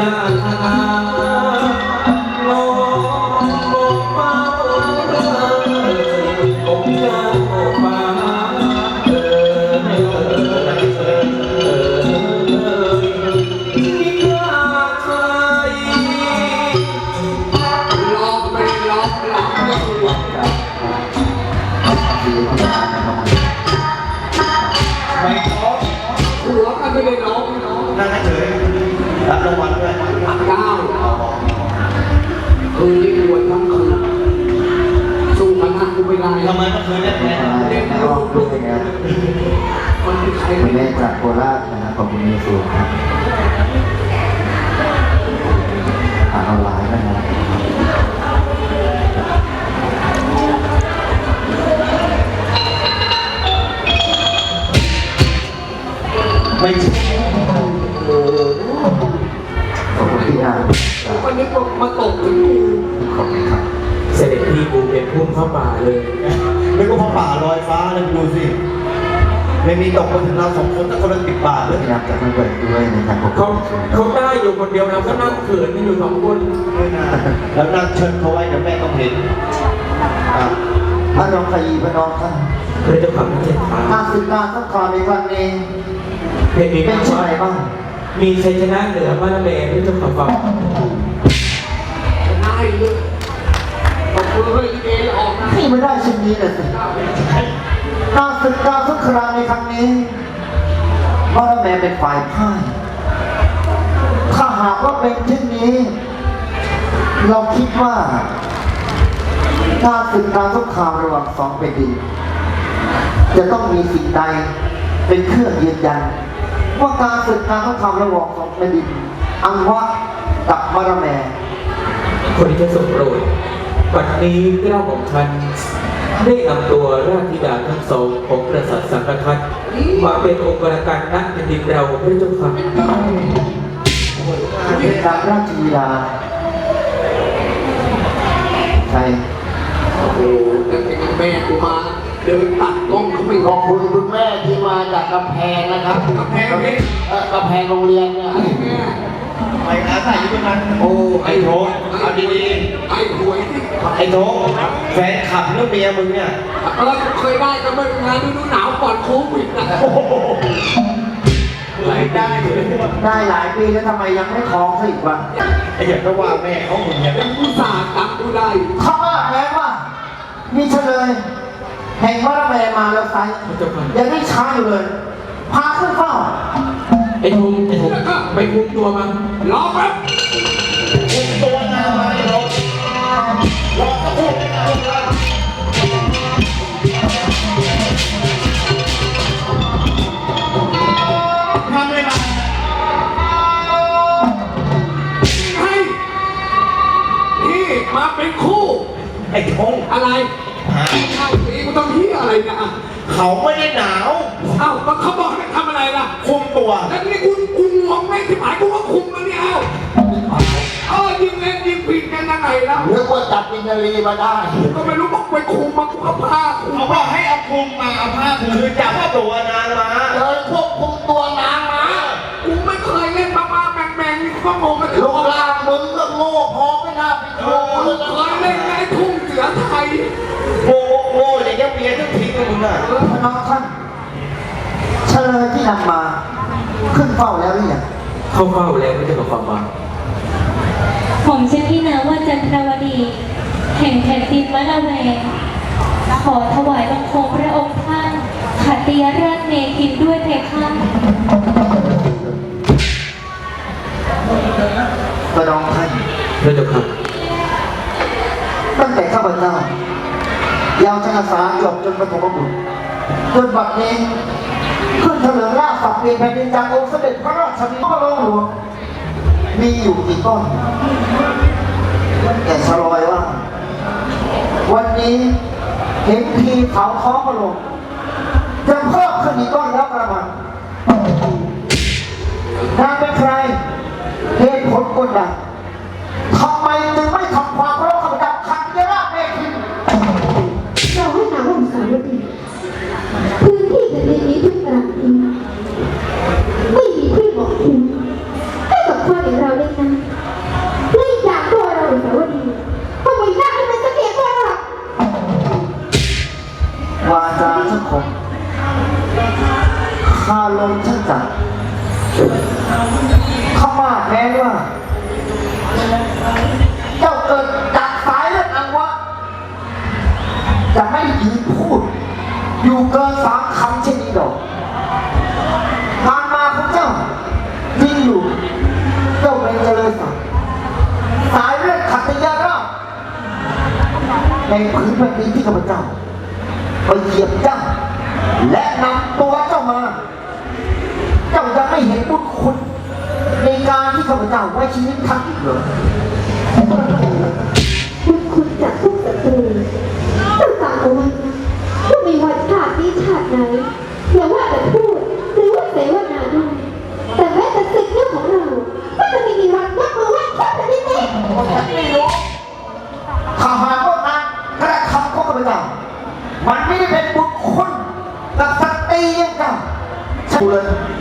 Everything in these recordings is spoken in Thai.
ราธน ทำไมเมื่อคืนได้แพ้เล่นรลูอบกด้ลูวยกนะครับมันมีใครคุไม่ณแม่ได้จากโคราชนะครับขอบคุณมีสูงครับอ่านออนไลน์นะครับไม่ใช่ขอบคุณพี่นางจากวันนี้มาตกถึงกู ขอบคุณครับ เสด็จ พี่กูเป็นพุ่มเข้าป่าเลยไม่ก็พอป่าลอยฟ้าเลยดูสิไม่มีตกมาถึงเราสองคนถ้าคนละสิบบาทเลยพี่นางจากไม่เปิดด้วยนะครับขอบเขาคุณเขาได้อยู่คนเดียวเราก็นั่งเขินกันอยู่สองคนไม่น่าแล้วนั่งเชิญเขาไว้เดี๋ยวแม่ต้องเห็นอะพระน้องขยีพระน้องท่านพระเจ้าขับเจ็ดขาการศึกษาสังขารในวันนี้เพลงนี้เป็นว่าเช่นไรบ้างมีชัยชนะเหนือบ้านแม่พระเจ้าขับฟังนายเลยตบมือให้เอออก นี่ไม่ได้เช่นนี้เลยสิการศึกษาสังขารในครั้งนี้พระแม่เป็นฝ่ายพ่ายถ้าหากว่าเป็นเช่นนี้ เราคิดว่าการศึกการสงครามระหว่างสองแผ่นดินจะต้องมีสิ่งใดเป็นเครื่องยืนยัน ว่าการศึกการสงครามระหว่างสองแผ่นดินอังวะกับมารแมคนที่จะทรงโปรด ปัจจุนี้เกล้าของฉันได้นำตัวราชธิดาทั้งสองของกษัตริย์สังฆทัตมาเป็นองค์การการณแผ่นดินเราพระเจ้าค่ะเป็นการราชกีฬาใช่โอ้โหแต่แม่กูมาเดินตัดกล้องเขาไม่ขอบคุณคุณแม่ที่มาจากกำแพงนะครับกำแพงเพชรเอ่อกำแพงโรงเรียนเนี่ยไอ้แม่ไปอาศัยอยู่ตรงนั้นโอ้ไอ้โถเอาดีไอ้หวย ที่ๆไอ้โถแฟนขับแล้วเมียมึงเนี่ย เราเคยได้กันเมื่องานฤดูหนาวก่อนโควิดนะไหลได้เลยได้หลายปีแล้วทำไมยังไม่ท้องซะอีกวะไอ้อย่าก็ว่าแม่เขามึงเนี่ยเป็นผู้สาห์ตังกูได้ถ้าว่าแม้ว่ามีเฉลย แห่งมารแมมาแล้วไซพระเจ้าค่ะยังได้ช้าอยู่เลย พาขึ้นเฝ้า ไอ้ทุงไอ้ทุงไปคุมตัวมันรอแป๊บ มาให้นี่มาเป็นคู่ ไอ้ทงอะไรเข้าสีกูต้องเที่ยอะไรเนะอะเขาไม่ได้หนาว เอ้าก็เขาบอกให้ทำอะไรล่ะ คุมตัว แล้วนี่กูกูงงแม่งที่หมายกูว่าคุมมันนี่เอ้า เออยิงเล่นยิงผิดกันยังไงแล้วเรียกว่าจับอินทรีมาได้ ก็ไม่รู้บอกไปคุมมากูเอาผ้าคุมเขาบอกให้เอาคุมมาเอาผ้าคลุมคือจับตัวนางมาเลยควบคุมตัวนางมากูไม่เคยเล่นมามาแมงแมงนี่ก็งงกันลูกลางมึงก็โง่พอไม่น่าเป็นครูเลยเคยเล่นไงทุ่งเสือไทยโง่โง่อย่างเงี้ยเมียต้องทิ้งกับมึงอะเออพระน้องท่านเฉลยที่นำมา ขึ้นเฝ้าแล้วหรือยังเข้าเฝ้าแล้วพระเจ้าขับฟังมาผมชื่อพี่นาว่าจันท รวดี แห่งแผ่นดินมะละแวงขอถวายบังคมพระองค์ท่านขัตติยราชเมคินด้วยเพคะพระน้องท่านพระเจ้าค่ะตั้งแต่ข้าพเจ้ายาวชนะสาจบจนประถมบุตรจนบัดนี้ขึ้นเถลิงราชสับเปลี่ยนแผ่นดินจากองค์เสด็จพระราชบิดาพระโลหลวงมีอยู่กี่ต้น แต่ชลอยว่า วันนี้เห็นทีเขาท้องพระลงจะเพิ่มขึ้นอีกต้นแล้วกระมังนางเป็นใครเหตุผลกดดัน คาลมช่างจัดข้ามาแม้ว่า เจ้าเกิดจากสายเลือดอังวะ จะไม่ยืนพูด อยู่เกินสามคำเช่นนี้ดอกการมาของเจ้ายิ่งอยู่เจ้าเป็นเจริญศักดิ์สายเลือดขัตยาราในพื้นแผ่นดินที่ข้าพเจ้าไปเหยียบเจ้า และนำตัวเจ้ามา เจ้าจะไม่เห็นบุญคุณในการที่ข้าพเจ้าไว้ชีวิตท่านอีกเหรอคุณคุณจากพวกศัตรูเจ้าจำเอาไว้นะว่าไม่ว่าชาตินี้ชาติไหนอย่าว่าแต่พูดหรือว่าเสวนาด้วยแต่แม้แต่ศึกเรื่องของเราก็จะไม่มีวันยกมือไหว้ข้าแต่นิดนี้ไม่ ชู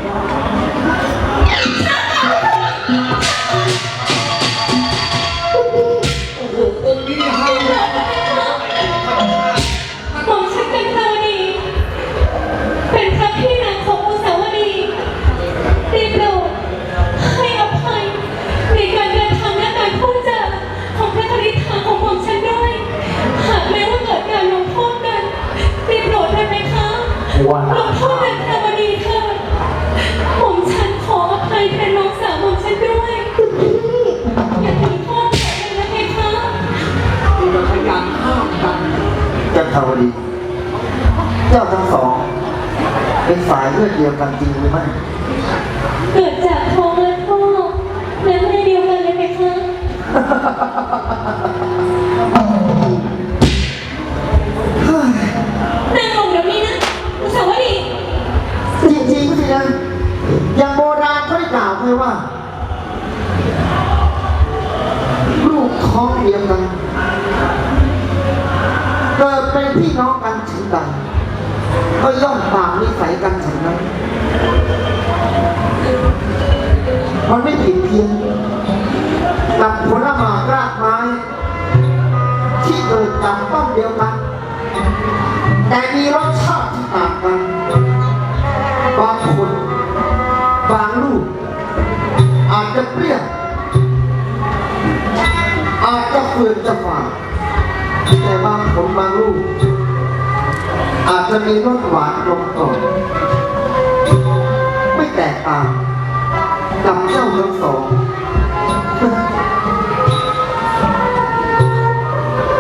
เป็นพี่น้องกันถึงใดก็ย่อมต่างนิสัยกันฉันนั้น มันไม่ผิดเพียงกับผลไม้รากไม้ ที่เกิดจากต้นเดียวกัน แต่มีรสชาติที่ต่างกัน บางคน บางลูก อาจจะเปรี้ยวอาจจะเฟื่อนจะฝาด แต่บางผลบางลูกอาจจะมีรสหวานลมกล่อไม่แตกต่างกับเจ้าทั้งสอง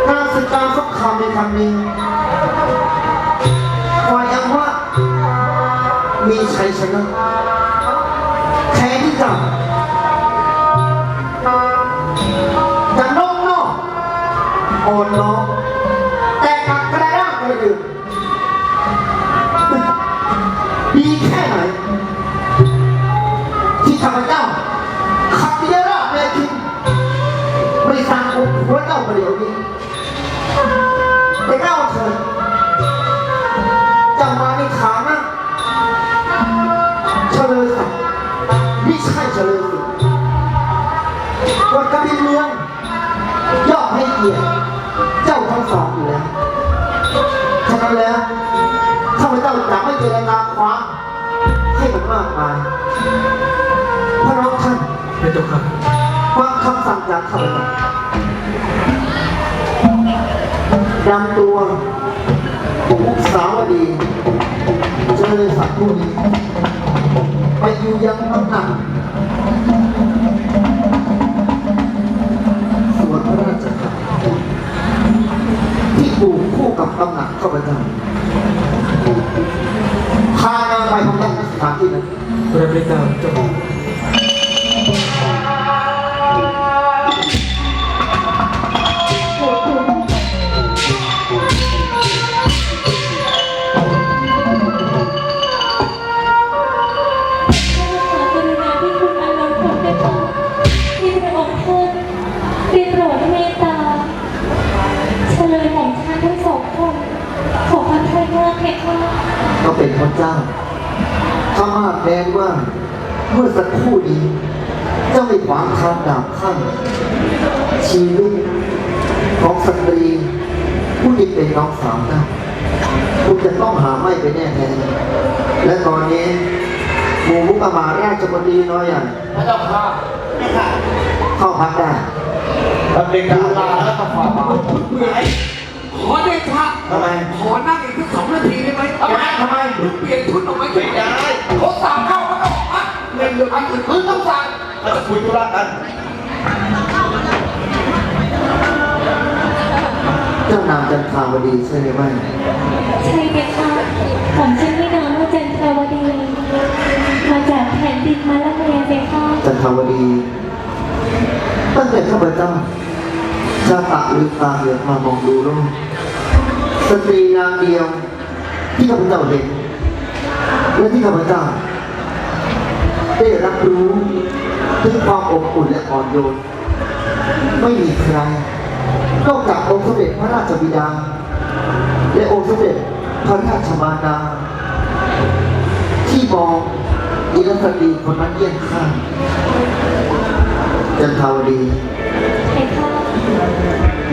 การศึกการสงครามในครั้งนี้ฝ่ายอังวะมีชัยชนะแทนที่จะ อ่อนน้อมแต่กลับกระด้างกระดือดีแค่ไหน ที่ข้าพเจ้าขับเรือราบเมคินไม่สร้างองค์หัวเจ้าประเดี๋ยวนี้แต่เล่าเถิดจะมาในฐานะเฉลยศักไม่ใช่เฉลยศักดิ์กฎกบินเมืองยอมให้เกียรติ จ้าทั้งสองอยู่แล้วฉะนั้นแล้วข้าพเจ้าจะไม่เจรจาความให้มันมากมายเพราะน้องท่านพระเจ้าค่ะฟังคำสั่งจากข้าพเจ้านำตัวบุกสาวดีเจริญศักดิ์ผู้นี้ไปอยู่ยังตำหนัก กับตำหนักข้าพเจ้าพานางไปพำนักในสถานที่นั้นพระบิดาเจ้า มื่อสักครู่นี้เจ้าไม่ขวางทางดาบข้างชีวิตของสตรีผู้ที่เป็นน้องสาวเจ้าคุณจะต้องหาไม่ไปแน่แท้และตอนนี้หมู่มุกอามาราชบดีน้อยใหญ่พระเจ้าข้าไม่ค่ะเข้าพักได้ทำเป็นดาราแล้วก็ฝ่าบาทขอเดชะทำไม ขอนั่งอีกสักสองนาทีได้ไหมทำไมทำไมเปลี่ยนชุดออกมาไม่ได้เขาสั่งเข้า เรื่องเรื่องอันอื่นเพิ่งต้องสั่งเราจะคุยธุระกันเจ้านางจันทาวดีใช่หรือไม่ใช่ไหมคะผมชื่อพี่น้องว่าจันทราวดี มาจากแผ่นดินมาละเมเพคะจันทาวดีตั้งแต่ข้าพเจ้าจะตะลืมตาเหลือกมามองดูโลกสตรีนางเดียวที่ข้าพเจ้าเห็นและที่ข้าพเจ้า ได้รับรู้ถึงความอบอุ่นและอ่อนโยน ไม่มีใครนอกจากองค์สมเด็จพระราชบิดา และองค์สมเด็จพระราชมารดา ที่มองอิรสตีคนนั้นเยี่ยงข้างจันทาวดี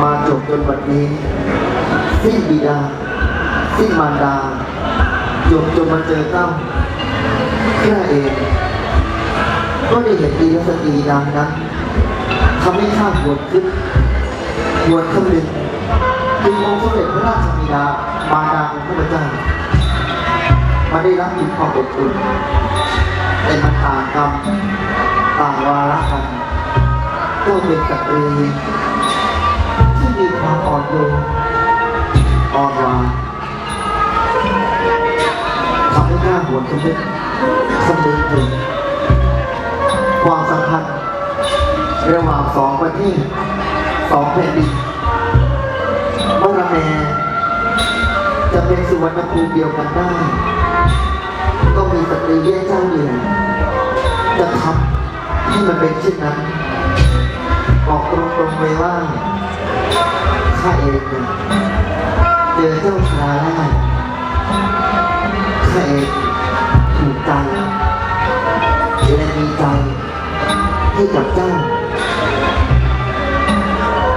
มาจบจนวันนี้ สิ้นบิดา สิ้นมารดาจบจนมาเจอเจ้าข้าเอง ก็ได้เห็นอิรสตรีนางนั้นทำให้ข้าปวดขึ้นปวดคำนึงจึงองค์สมเด็จพระราชบิดามาดาของข้าพเจ้ามาได้รับถึงความอบอุ่นแต่มันต่างกรรมต่างวาระกันก็เป็นสตรีที่มีความอ่อนโยนอ่อนหวานทำให้หน้าหัวคำนึกคำนึงถึง ความสัมพันธ์ระหว่างสองประเทศสองแผ่นดินบารแมจะเป็นสุวรรณภูมิเดียวกันได้ ก็มีสตรีเลี้ยงเจ้าเดียวจะทำให้มันเป็นเช่นนั้น บอกตรงๆเลยว่าข้าเองเจอเจ้าชายข้าเองถูกใจ และดีใจให้กับเจ้า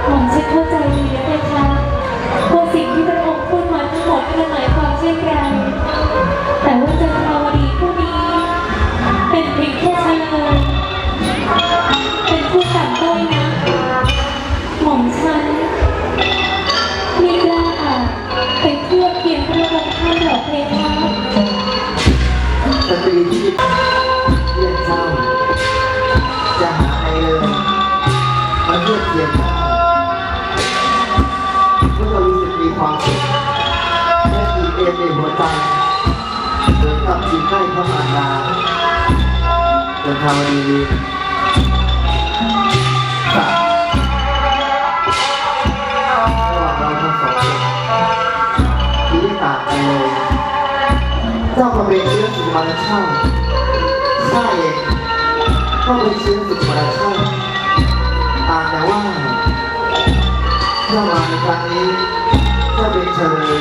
ผมฉันเข้าใจดีแล้วเพคะว่าสิ่งที่พระองค์พูดมาทั้งหมดมันหมายความเช่นไร แต่ว่าจันทราวดีผู้นี้ เป็นเพียงแค่ชายเลยเป็นผู้ต่ำต้อยนะหม่อมฉัน จนทำดีสัตว์ระหว่างเราทั้งสองคนที่ไม่ต่างกันเลยเจ้าก็เป็นเชื้อสุมาณชาติข้าเองก็เป็นเชื้อสุมาณชาติต่างแต่ว่าเจ้ามาในครั้งนี้เจ้าเป็นเชย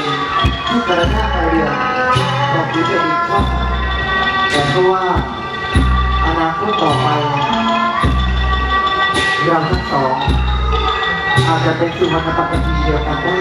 ที่กระแทกกระเรียนแบบนี้เป็นอีกข้อแต่เพราะว่า อนาคตต่อไปเราทั้งสองอาจจะเป็นสุวรรณปฏิเดียวกันได้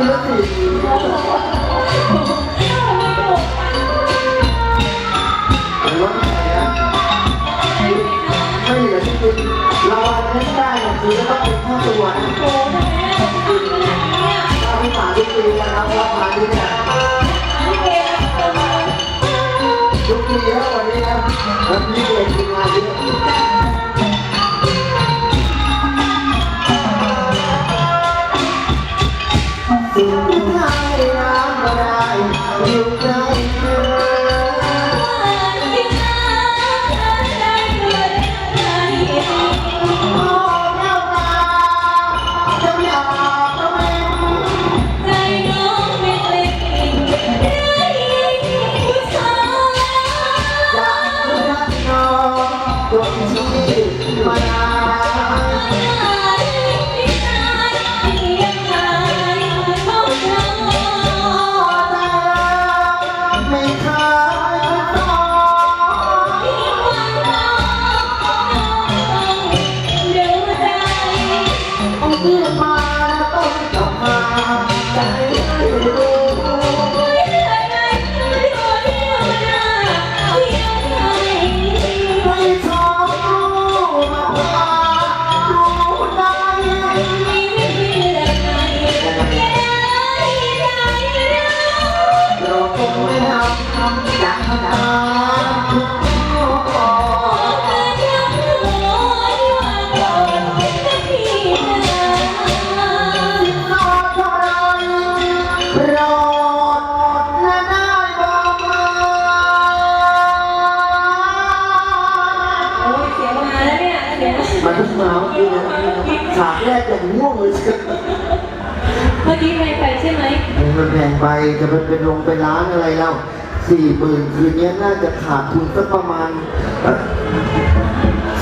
รถไหนอะไม่เหลือที่กินเราไรไม่ได้หรอกคือจะต้องเป็นข้าวตัวนะเราไม่ผ่าก มา มมันแพงไปจะไปเป็นลงไปร้านอะไรเล่าสี่หมื่นคืนนี้น่าจะขาดทุนสักประมาณ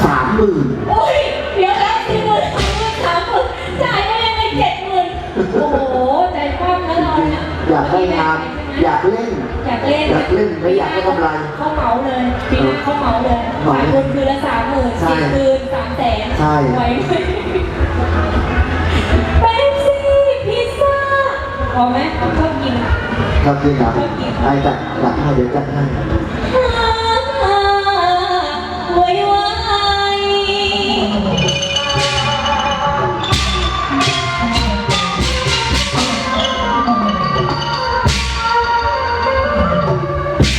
สามหมื่นโอ้ยเดี๋ยวรับสี่หมื่นสามหมื่นสามหมื่นจ่ายไม่ได้ไปเจ็ดหมื่นโอ้โหใจคว่ำแล้วเราเนี่ยอยากได้งานอยากเล่น อยากเล่น อยากเล่นไม่อยากได้กำไรเขาเหมาเลยปีหน้าเขาเหมาเลยเหมาขายคืนคืนละสามหมื่นใช่สี่คืนสามแสนใช่ไหวไหม พอไหมชอบกิน ครับพี่ครับไอ้จัดจัดให้เดี๋ยวจัดให้